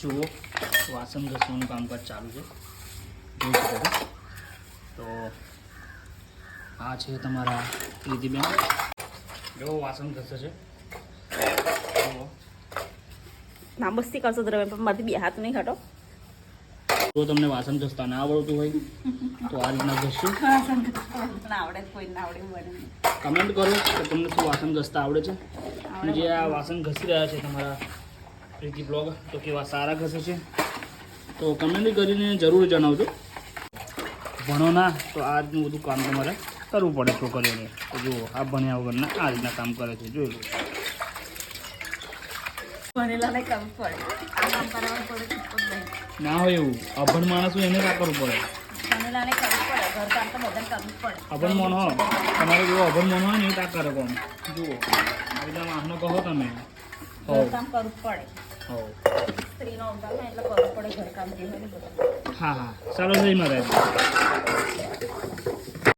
જુઓ વાસણ ઘસવાનું કામકાજ ચાલુ છે. જોઈ શકો છો. તો આ છે તમારા પ્રીતિબેન જો વાસણ ઘસે છે. ના મસ્તી કરશો તો પણ મારાથી બે હાથ નહીં ખાટો. જો તમને વાસણ ઘસતા ના આવડતું હોય તો આ રીતના ઘસશું આવડે કોઈ ના આવડે બને. કમેન્ટ કરો કે તમને શું વાસણ ઘસતા આવડે છે? અને જે આ વાસણ ઘસી રહ્યા છે તમારા પ્રીતિ બ્લોગ તો કેવા સારા ઘસે છે. તો કમેન્ટ કરીને જરૂર જણાવજો. ભણો ના તો આ રીતનું બધું કામ તમારે કરવું પડે છોકરીઓને. તો જુઓ આ ભણ્યા વગરના આ રીતના કામ કરે છે જોઈ લો. ભણેલાને પડે. કામ પડે ના હોય એવું. અભણ માણસ હોય એને કા કરવું પડે? ભણેલાને કરવું પડે. ઘર તો બધાને કરવું પડે. અભણ મોન હો. તમારે જેવો અભણ મોન હોય ને એ કરે કોણ? જુઓ. આ બધા માણસનો કહો તમે. કામ કરવું પડે. સ્ત્રીનો અવતાર એટલે કરવું પડે ઘરકામ જે હોય ને બધું. હા હા. ચાલો જય મહારાજ